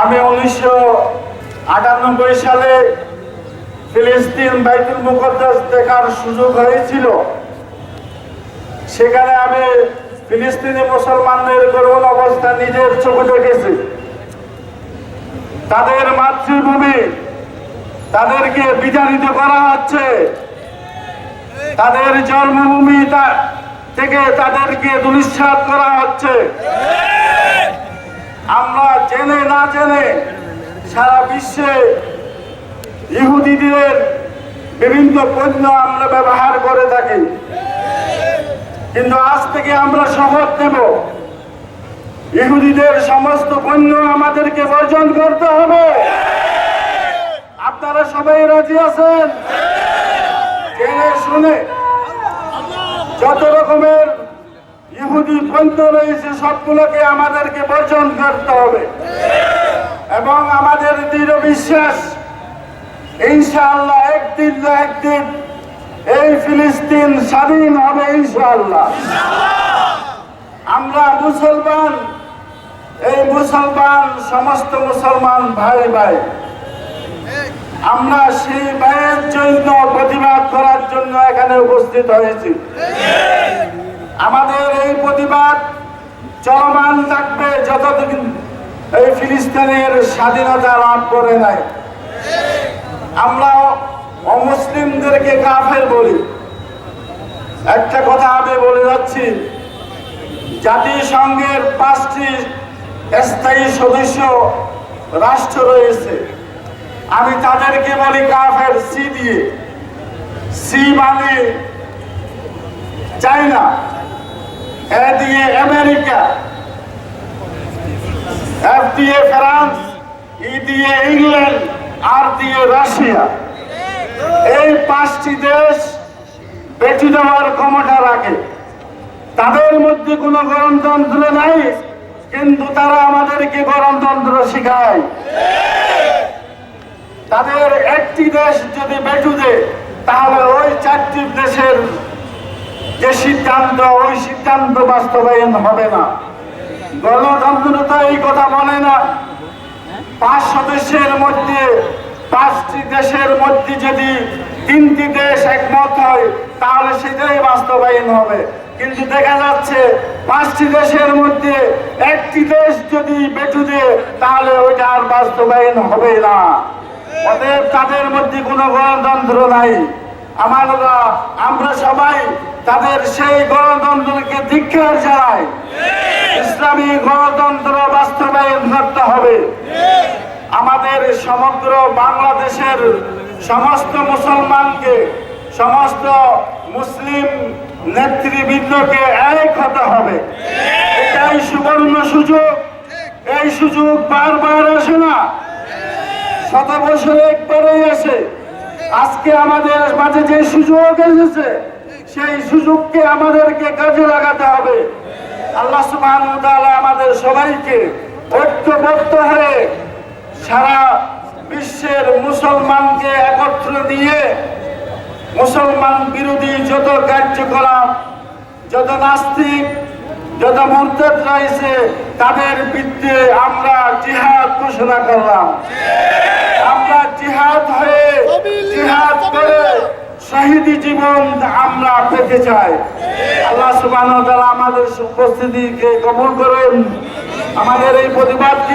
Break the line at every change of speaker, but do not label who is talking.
আমি উনিশশো আটানব্বই সালে ফিলিস্তিন বাইতুল মুকদ্দাস দেখার সুযোগ হয়েছিল। সেখানে আমি ফিলিস্তিনি মুসলমানদের করুণ অবস্থা নিজের চোখে দেখেছি। তাদের মাতৃভূমি তাদেরকে বিতাড়িত করা হচ্ছে। তাদের জন্মভূমি থেকে তাদেরকে দুলিশ্বাস করা হচ্ছে। আমরা জেনে না জেনে সারা বিশ্বে ইহুদিদের বিভিন্ন পণ্য আমরা ব্যবহার করে থাকি। কিন্তু আজ থেকে আমরা শপথ নেব, ইহুদিদের সমস্ত পণ্য আমাদেরকে বর্জন করতে হবে। আপনারা সবাই রাজি আছেন? শুনে। যত রকমের পণ্য রয়েছে, সবগুলোকে আমাদেরকে বর্জন করতে হবে। এবং আমাদের দৃঢ় বিশ্বাস, ইনশাআল্লাহ একদিন না একদিন এই ফিলিস্তিন স্বাধীন হবে, ইনশাআল্লাহ। আমরা মুসলমান, এই মুসলমান, সমস্ত মুসলমান ভাই ভাই, আমরা সেই ভাইয়ের জন্য প্রতিবাদ করার জন্য এখানে উপস্থিত হয়েছি। আমাদের এই প্রতিবাদ চলমান থাকবে যতদিন এই ফিলিস্তিনের স্বাধীনতা লাভ করে নাই। আমরা অমুসলিমদেরকে কাফের বলি। একটা কথা আমি বলে যাচ্ছি, জাতিসংঘের পাঁচটি স্থায়ী সদস্য রাষ্ট্র রয়েছে। আমি তাদেরকে বলি কাফের সি দিয়ে। সি মানে চাইনা এ দিয়ে আমেরিকা এফ দিয়ে ফ্রান্স ই দিয়ে ইংল্যান্ড, আর দিয়ে রাশিয়া। এই পাঁচটি দেশ বেঁচে দেওয়ার ক্ষমতা রাখে। তাদের মধ্যে কোনো গণতন্ত্র নাই, কিন্তু তারা আমাদেরকে গণতন্ত্র শেখায়। তাদের একটি দেশ যদি বেটু দেয় তাহলে ওই চারটি দেশের যে সিদ্ধান্ত, ওই সিদ্ধান্ত বাস্তবায়ন হবে না। গণতন্ত্র তো এই কথা বলে না। পাঁচ সদস্যের মধ্যে, পাঁচটি দেশের মধ্যে যদি তিনটি দেশ একমত হয়, তাহলে সেটাই বাস্তবায়ন হবে। কিন্তু দেখা যাচ্ছে, পাঁচটি দেশের মধ্যে একটি দেশ যদি বেটু দেয় তাহলে ওইটা আর বাস্তবায়ন হবে না। অতএব তাদের মধ্যে কোনো গণতন্ত্র নাই। আমরা আমরা সবাই তাদের সেই গণতন্ত্রকে ধিক্ষার জানাই ইসলামী গণতন্ত্র বাস্তবায়ন করতে হবে। আমাদের সমগ্র বাংলাদেশের সমস্ত মুসলমানকে, সমস্ত মুসলিম নেতৃবৃন্দকে এক হতে হবে। এটাই সুবর্ণ সুযোগ। এই সুযোগ বারবার আসে না। শত বছরে একবারই আসে। আজকে আমাদের মাঝে যে সুযোগ এসেছে সেই সুযোগকে আমাদেরকে কাজে লাগাতে হবে। আল্লাহ আমাদের সবাইকে ঐক্যবদ্ধ হয়ে সারা বিশ্বের মুসলমানকে একত্র নিয়ে মুসলমান বিরোধী যত কার্যকলাপ, যত নাস্তিক, যত মুরতাদ রয়েছে, তাদের বিরুদ্ধে আমরা জিহাদ ঘোষণা করলাম। আমরা জিহাদ হয়ে শহীদি জীবন আমরা পেতে চাই। আল্লাহ সুবাহ আমাদের উপস্থিতিকে কবুল করেন। আমাদের এই প্রতিবাদকে